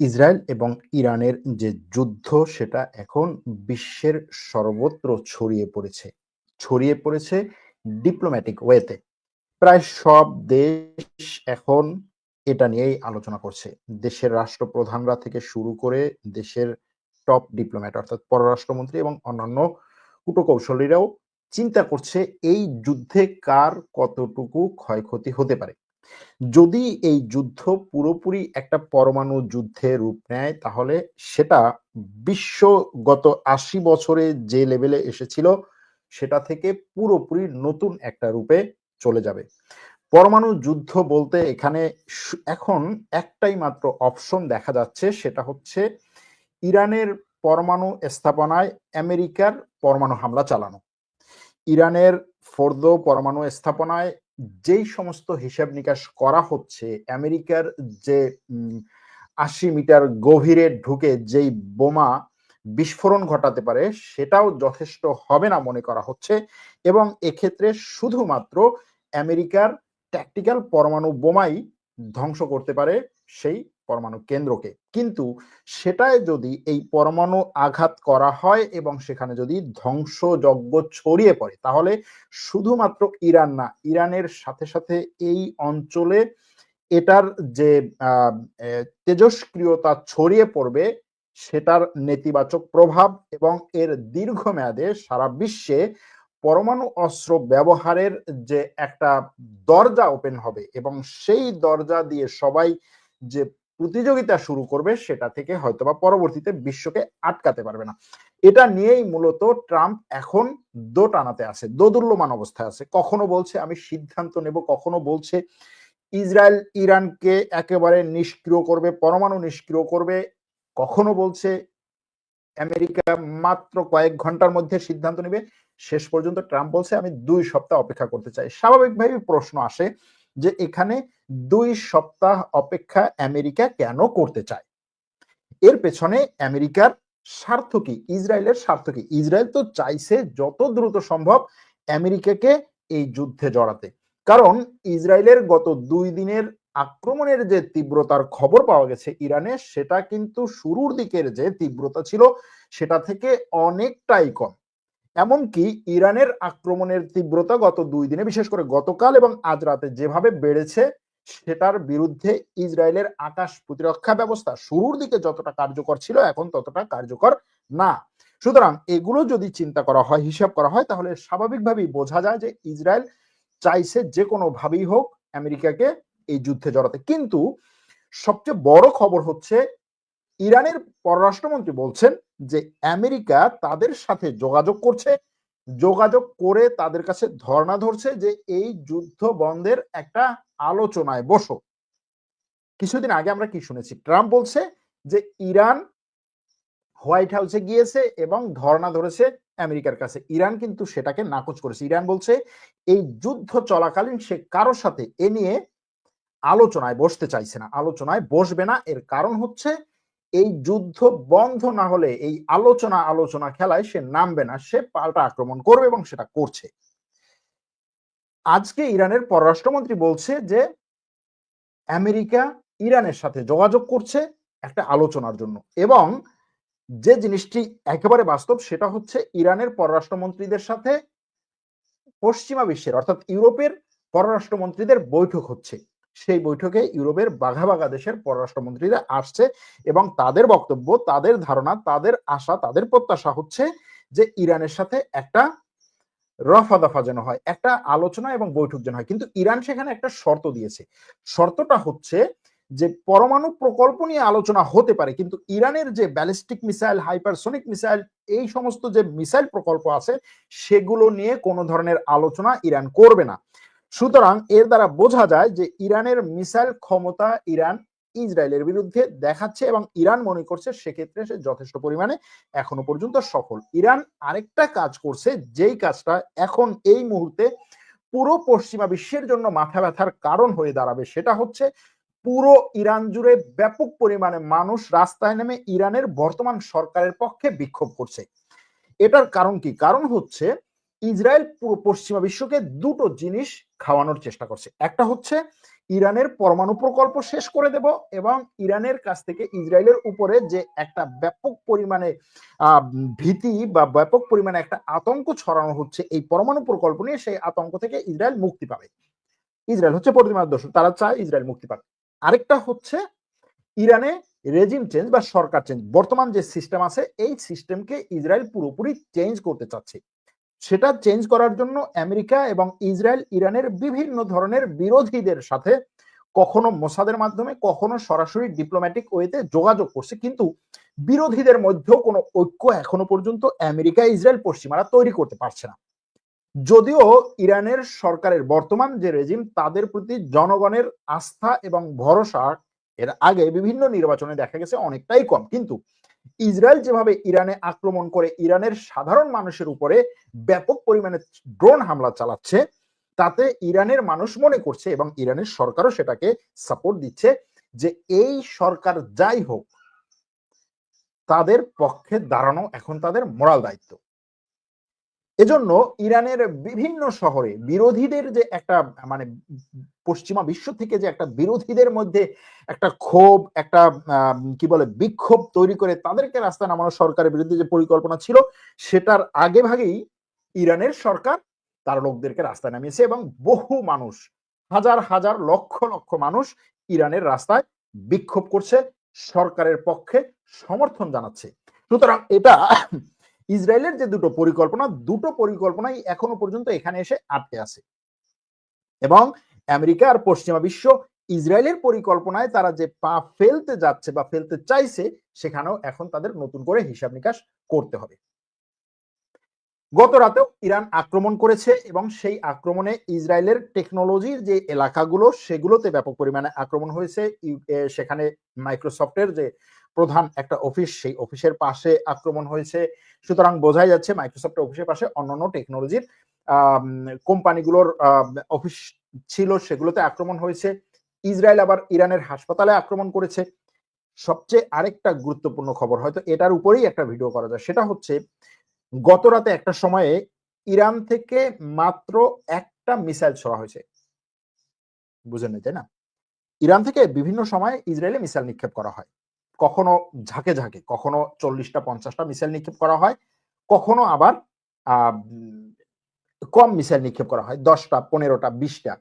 Israel এবং ইরানের যে যুদ্ধ, সেটা এখন বিশ্বের সর্বত্র ছড়িয়ে পড়েছে। ছড়িয়ে পড়েছে ডিপ্লোম্যাটিক ওয়েতে প্রায় সব দেশ এখন এটা নিয়েই আলোচনা করছে। দেশের রাষ্ট্রপ্রধানরা থেকে শুরু করে দেশের টপ ডিপ্লোম্যাট অর্থাৎ পররাষ্ট্রমন্ত্রী এবং অন্যান্য কুটকৌশলীরাও চিন্তা করছে, এই যুদ্ধে কার কতটুকু ক্ষয়ক্ষতি হতে পারে। যদি এই যুদ্ধ পুরোপুরি একটা পরমাণু যুদ্ধে রূপ নেয়, তাহলে সেটা বিশ্ব গত আশি বছরে যে লেভেলে এসেছিল, সেটা থেকে পুরোপুরি নতুন একটা রূপে চলে যাবে। পরমাণু যুদ্ধ বলতে এখানে এখন একটাই মাত্র অপশন দেখা যাচ্ছে, সেটা হচ্ছে ইরানের পরমাণু স্থাপনায় আমেরিকার পরমাণু হামলা চালানো। ইরানের ফোর্দ পরমাণু স্থাপনায় যেই সমস্ত হিসাব নিকাশ করা হচ্ছে, আমেরিকার যে আশি মিটার গভীরে ঢুকে যেই বোমা বিস্ফোরণ ঘটাতে পারে, সেটাও যথেষ্ট হবে না মনে করা হচ্ছে। এবং এক্ষেত্রে শুধুমাত্র আমেরিকার ট্যাকটিক্যাল পরমাণু বোমাই ধ্বংস করতে পারে, সেই পরমাণু কেন্দ্রকে। কিন্তু সেটায় যদি এই পরমাণু আঘাত করা হয় এবং সেখানে যদি ধ্বংসযজ্ঞ ছড়িয়ে পড়ে, তাহলে শুধুমাত্র ইরান না, ইরানের সাথে সাথে এই অঞ্চলে এটার যে তেজস্ক্রিয়তা ছড়িয়ে পড়বে, সেটার নেতিবাচক প্রভাব এবং এর দীর্ঘমেয়াদে সারা বিশ্বে পরমাণু অস্ত্র ব্যবহারের যে একটা দরজা ওপেন হবে এবং সেই দরজা দিয়ে সবাই যে প্রতিযোগিতা শুরু করবে সেটা থেকে হয়তোবা পরবর্তীতে বিশ্বকে আটকাতে পারবে না। এটা নিয়েই মূলত ট্রাম্প এখন দো টানাতে আছে দোদুল্যমান অবস্থায় আছে। কখনো বলছে, আমি সিদ্ধান্ত নেব কখনো বলছে, ইসরায়েল ইরানকে একেবারে নিষ্ক্রিয় করবে, পরমাণু নিষ্ক্রিয় করবে কখনো বলছে, আমেরিকা মাত্র কয়েক ঘণ্টার মধ্যে সিদ্ধান্ত নেবে শেষ পর্যন্ত ট্রাম্প বলছে, আমি দুই সপ্তাহ অপেক্ষা করতে চাই। স্বাভাবিকভাবে প্রশ্ন আসে যে এখানে দুই সপ্তাহ অপেক্ষা আমেরিকা কেন করতে চায়? এর পেছনে আমেরিকার স্বার্থ কি? ইসরায়েলের স্বার্থ কি? ইসরায়েল তো চাইছে যত দ্রুত সম্ভব আমেরিকাকে এই যুদ্ধে জড়াতে। কারণ ইসরায়েলের গত দুই দিনের আক্রমণের যে তীব্রতার খবর পাওয়া গেছে ইরানে, সেটা কিন্তু শুরুর দিকের যে তীব্রতা ছিল, সেটা থেকে অনেকটাই কম। এমনকি ইরানের আক্রমণের তীব্রতা গত দুই দিনে, বিশেষ করে গতকাল এবং আজ রাতে যেভাবে বেড়েছে, সেটার বিরুদ্ধে ইসরায়েলের আকাশ প্রতিরক্ষা ব্যবস্থা শুরুর দিকে যতটা কার্যকর ছিল, এখন ততটা কার্যকর না। সুতরাং এগুলো যদি চিন্তা করা হয়, হিসাব করা হয়, তাহলে স্বাভাবিকভাবেই বোঝা যায় যে ইসরায়েল চাইছে যে কোনো ভাবেই হোক আমেরিকাকে এই যুদ্ধে জড়াতে। কিন্তু সবচেয়ে বড় খবর হচ্ছে ইরানের পররাষ্ট্রমন্ত্রী বলছেন যে আমেরিকা তাদের সাথে যোগাযোগ করছে, যোগাযোগ করে তাদের কাছে ধর্ণা ধরছে যে এই যুদ্ধ বন্ধের একটা আলোচনায় বসো। কিছুদিন আগে আমরা কি শুনেছি? ট্রাম্প বলছে যে ইরান হোয়াইট হাউসে গিয়েছে এবং ধর্ণা ধরেছে আমেরিকার কাছে। ইরান কিন্তু সেটাকে নাকচ করেছে। ইরান বলছে এই যুদ্ধ চলাকালীন সে কারোর সাথে এ নিয়ে আলোচনায় বসতে চাইছে না। আলোচনায় বসবে না। এর কারণ হচ্ছে এই যুদ্ধ বন্ধ না হলে, এই আলোচনা আলোচনা খেলায় সে নামবে না, সে পাল্টা আক্রমণ করবে এবং সেটা করছে। আজকে ইরানের পররাষ্ট্রমন্ত্রী বলছে যে, আমেরিকা ইরানের সাথে যোগাযোগ করছে একটা আলোচনার জন্য এবং যে জিনিসটি একেবারে বাস্তব সেটা হচ্ছে ইরানের পররাষ্ট্রমন্ত্রীদের সাথে পশ্চিমা বিশ্বের অর্থাৎ ইউরোপের পররাষ্ট্রমন্ত্রীদের বৈঠক হচ্ছে। সেই বৈঠকে ইউরোপের বাঘা বাঘা দেশের পররাষ্ট্রমন্ত্রীরা আসছে এবং তাদের বক্তব্য, তাদের ধারণা, তাদের আশা, তাদের প্রত্যাশা হচ্ছে যে ইরানের সাথে একটা রফা দফা যেন হয়, একটা আলোচনা এবং বৈঠক যেন হয়। কিন্তু ইরান সেখানে একটা শর্ত দিয়েছে। শর্তটা হচ্ছে যে পরমাণু প্রকল্প নিয়ে আলোচনা হতে পারে, কিন্তু ইরানের যে ব্যালিস্টিক মিসাইল, হাইপারসোনিক মিসাইল, এই সমস্ত যে মিসাইল প্রকল্প আছে, সেগুলো নিয়ে কোনো ধরনের আলোচনা ইরান করবে না। সুতরাং এর দ্বারা বোঝা যায় যে ইরানের মিসাইল ক্ষমতা ইরান ইসরায়েলের বিরুদ্ধে দেখাচ্ছে এবং ইরান মনে করছে সেক্ষেত্রে সে যথেষ্ট পরিমাণে এখনও পর্যন্ত সফল। ইরান আরেকটা কাজ করছে, যেই কাজটা এখন এই মুহূর্তে পুরো পশ্চিমা বিশ্বের জন্য মাথা ব্যথার কারণ হয়ে দাঁড়াবে, সেটা হচ্ছে পুরো ইরান জুড়ে ব্যাপক পরিমাণে মানুষ রাস্তায় নেমে ইরানের বর্তমান সরকারের পক্ষে বিক্ষোভ করছে। এটার কারণ কি? কারণ হচ্ছে ইসরায়েল পুরো পশ্চিমা বিশ্বকে দুটো জিনিস খাওয়ানোর চেষ্টা করছে। একটা হচ্ছে, ইরানের পরমাণু প্রকল্প শেষ করে দেব এবং ইরানের কাছ থেকে ইসরায়েলের উপরে যে একটা ব্যাপক পরিমাণে ভীতি বা ব্যাপক পরিমাণে একটা আতঙ্ক ছড়ানো হচ্ছে, এই পরমাণু প্রকল্প নিয়ে সেই আতঙ্ক থেকে ইসরায়েল মুক্তি পাবে। ইসরায়েল হচ্ছে প্রতিমার দর্শক তারা চায় ইসরায়েল মুক্তি পাবে আরেকটা হচ্ছে, ইরানে রেজিম চেঞ্জ বা সরকার চেঞ্জ বর্তমান যে সিস্টেম আছে, এই সিস্টেমকে ইসরায়েল পুরোপুরি চেঞ্জ করতে চাচ্ছে। সেটা চেঞ্জ করার জন্য আমেরিকা এবং ইসরায়েল ইরানের বিভিন্ন ধরনের বিরোধীদের সাথে কখনো মোসাদের মাধ্যমে, কখনো সরাসরি ডিপ্লোম্যাটিক ওয়েতে যোগাযোগ করছে। কিন্তু বিরোধীদের মধ্যেও কোনো ঐক্য এখনও পর্যন্ত আমেরিকা, ইসরায়েল পশ্চিমারা তৈরি করতে পারছে না। যদিও ইরানের সরকারের বর্তমান যে রেজিম তাদের প্রতি জনগণের আস্থা এবং ভরসা এর আগে বিভিন্ন নির্বাচনে দেখা গেছে অনেকটাই কম। কিন্তু ইসরায়েল যেভাবে ইরানে আক্রমণ করে ইরানের সাধারণ মানুষের উপরে ব্যাপক পরিমাণে ড্রোন হামলা চালাচ্ছে, তাতে ইরানের মানুষ মনে করছে এবং ইরানের সরকারও সেটাকে সাপোর্ট দিচ্ছে যে এই সরকার যাই হোক, তাদের পক্ষে দাঁড়ানো এখন তাদের মোরাল দায়িত্ব। এজন্য ইরানের বিভিন্ন শহরে বিরোধীদের যে একটা মানে পশ্চিমা বিশ্ব থেকে যে একটা বিরোধীদের মধ্যে একটা ক্ষোভ, একটা কি বলে, বিক্ষোভ তৈরি করে তাদেরকে রাস্তা নামানো সরকারের বিরুদ্ধে যে পরিকল্পনা ছিল, সেটার আগে ভাগেই ইরানের সরকার তার লোকদেরকে রাস্তায় নামিয়েছে এবং বহু মানুষ, হাজার হাজার, লক্ষ লক্ষ মানুষ ইরানের রাস্তায় বিক্ষোভ করছে, সরকারের পক্ষে সমর্থন জানাচ্ছে। সুতরাং এটা ইসরায়েলের যে দুটো পরিকল্পনা, দুটো পরিকল্পনাই এখনও পর্যন্ত এখানে এসে আটকে আছে। এবং আমেরিকা আর পশ্চিমা বিশ্ব ইসরায়েলের পরিকল্পনায় তারা যে পা ফেলতে যাচ্ছে বা ফেলতে চাইছে, সেখানেও এখন তাদের নতুন করে হিসাব নিকাশ করতে হবে। গত রাতেও ইরান আক্রমণ করেছে এবং সেই আক্রমণে ইসরায়েলের টেকনোলজির যে এলাকাগুলো, সেগুলোতে ব্যাপক পরিমাণে আক্রমণ হয়েছে। সেখানে মাইক্রোসফটের যে প্রধান একটা অফিস সেই অফিসের পাশে আক্রমণ হয়েছে। সুতরাং বোঝাই যাচ্ছে মাইক্রোসফটের অফিসের পাশে অন্যান্য টেকনোলজির কোম্পানিগুলোর অফিস ছিল, সেগুলোতে আক্রমণ হয়েছে। ইসরায়েল আবার ইরানের হাসপাতালে আক্রমণ করেছে। সবচেয়ে আরেকটা গুরুত্বপূর্ণ খবর, হয়তো এটার উপরেই একটা ভিডিও করা যায়। সেটা হচ্ছে গত রাতে একটা সময়ে ইরান থেকে মাত্র একটা মিসাইল ছোড়া হয়েছে। বুঝেন তাই না? ইরান থেকে বিভিন্ন সময়ে ইসরায়েলে মিসাইল নিক্ষেপ করা হয়। কখনো ঝাঁকে ঝাঁকে, কখনো চল্লিশটা, পঞ্চাশটা মিসাইল নিক্ষেপ করা হয়, কখনো আবার কম মিসাইল নিক্ষেপ করা হয়, দশটা, পনেরোটা, বিশটা।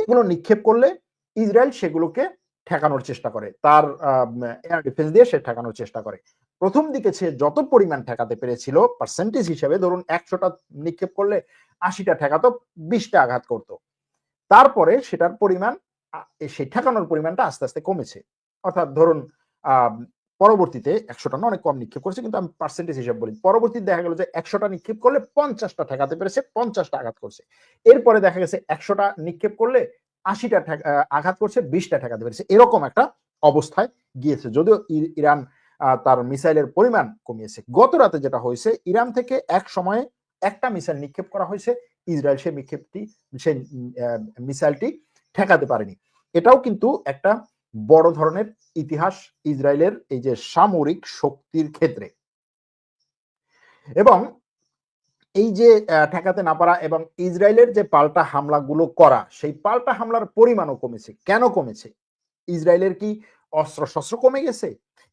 এগুলো নিক্ষেপ করলে ইসরায়েল সেগুলোকে ঠেকানোর চেষ্টা করে, তার এয়ার ডিফেন্স দিয়ে সে ঠেকানোর চেষ্টা করে। প্রথম দিকে সে যত পরিমাণ ঠেকাতে পেরেছিল পার্সেন্টেজ হিসেবে ধরুন একশোটা নিক্ষেপ করলে আশিটা ঠেকাতো, বিশটা আঘাত করত। তারপরে সেটার পরিমাণ সেই ঠেকানোর পরিমাণটা আস্তে আস্তে কমেছে। অর্থাৎ ধরুন পরবর্তীতে একশোটা না অনেক কম নিক্ষেপ করেছে, কিন্তু আমি পার্সেন্টেজ হিসাব বলি। পরবর্তীতে দেখা গেল যে একশোটা নিক্ষেপ করলে পঞ্চাশটা ঠেকাতে পেরেছে, পঞ্চাশটা আঘাত করছে। এরপরে দেখা গেছে একশোটা নিক্ষেপ করলে আশিটা আঘাত করছে, বিশটা ঠেকাতে পেরেছে। এরকম একটা অবস্থায় গিয়েছে। যদিও ইরান তার মিসাইলের পরিমাণ কমিয়েছে। গত রাতে যেটা হয়েছে, ইরান থেকে এক সময়ে একটা মিসাইল নিক্ষেপ করা হয়েছে। ইসরায়েল সেই নিক্ষেপটি, সেই মিসাইলটি ঠেকাতে পারেনি। এটাও কিন্তু একটা বড় ধরনের ইতিহাস ইসরায়েলের এই যে সামরিক শক্তির ক্ষেত্রে। এবং এই যে ঠেকাতে না পারা এবং ইসরায়েলের যে পাল্টা হামলাগুলো করা, সেই পাল্টা হামলার পরিমাণও কমেছে। কেন কমেছে? ইসরায়েলের কি অস্ত্র শস্ত্র কমে গেছে?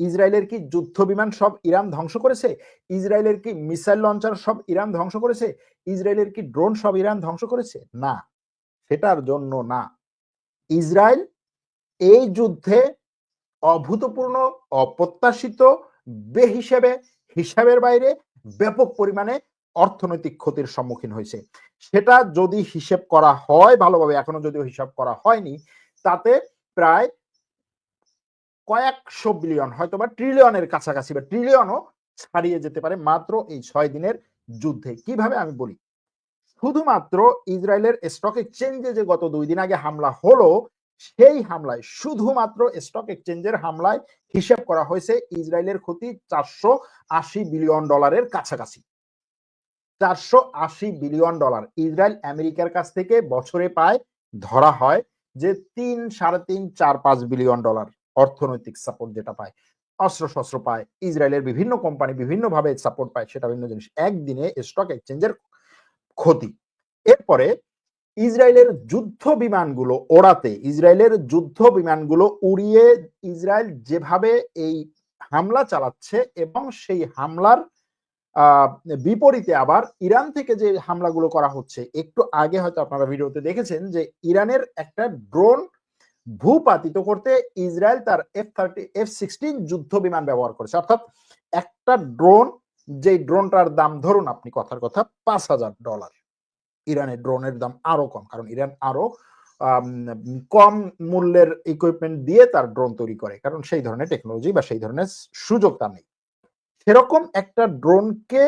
ইসরায়েলের কি যুদ্ধ বিমান সব ইরান ধ্বংস করেছে? ইসরায়েলের কি মিসাইল লঞ্চার সব ইরান ধ্বংস করেছে? ইসরায়েলের কি ড্রোন সব ইরান ধ্বংস করেছে? না, সেটার জন্য না। ইসরায়েল এই যুদ্ধে অভূতপূর্ণ, অপ্রত্যাশিত বে হিসেবে হিসাবের বাইরে ব্যাপক পরিমাণে অর্থনৈতিক ক্ষতির সম্মুখীন হয়েছে। সেটা যদি হিসেব করা হয় ভালোভাবে, এখনও যদিও হিসাব করা হয়নি, তাতে প্রায় কয়েকশো বিলিয়ন হয়তো বা ট্রিলিয়নের কাছাকাছি বা ট্রিলিয়নও ছাড়িয়ে যেতে পারে মাত্র এই ছয় দিনের যুদ্ধে। কীভাবে আমি বলি? শুধুমাত্র ইসরায়েলের স্টক এক্সচেঞ্জে যে গত দুই দিন আগে হামলা হলো, সেই হামলায় শুধুমাত্র স্টক এক্সচেঞ্জের হামলায় হিসেব করা হয়েছে ইসরায়েলের ক্ষতি চারশো আশি বিলিয়ন ডলারের কাছাকাছি। চারশো আশি বিলিয়ন ডলার ইসরায়েল আমেরিকার কাছ থেকে বছরে পায় ধরা হয় যে তিন সাড়ে তিন চার পাঁচ বিলিয়ন ডলার। অর্থনৈতিক সাপোর্ট যেটা পায় অস্ত্র শস্ত্র পায়, ইসরায়েলের বিভিন্ন কোম্পানি বিভিন্ন ভাবে সাপোর্ট পায়, সেটা ভিন্ন জিনিস। একদিনে স্টক এক্সচেঞ্জের ক্ষতি। এরপরে ইসরায়েলের যুদ্ধ বিমানগুলো ওড়াতে, ইসরায়েলের যুদ্ধ বিমানগুলো উড়িয়ে ইসরায়েল যেভাবে এই হামলা চালাচ্ছে এবং সেই হামলার বিপরীতে আবার ইরান থেকে যে হামলাগুলো করা হচ্ছে, একটু আগে হয়তো আপনারা ভিডিওতে দেখেছেন যে ইরানের একটা ড্রোন ভূপাতিত করতে ইসরায়েল তার এফ থার্টি এফ সিক্সটিন যুদ্ধ বিমান ব্যবহার করেছে। অর্থাৎ একটা ড্রোন যে ড্রোনটার দাম ধরুন আপনি, কথার কথা, পাঁচ হাজার ডলার ইরানের ড্রোনের দাম আরও কম, কারণ ইরান আরও কম মূল্যের ইকুইপমেন্ট দিয়ে তার ড্রোন তৈরি করে, কারণ সেই ধরনের টেকনোলজি বা সেই ধরনের সুযোগ তার নেই। সেরকম একটা ড্রোনকে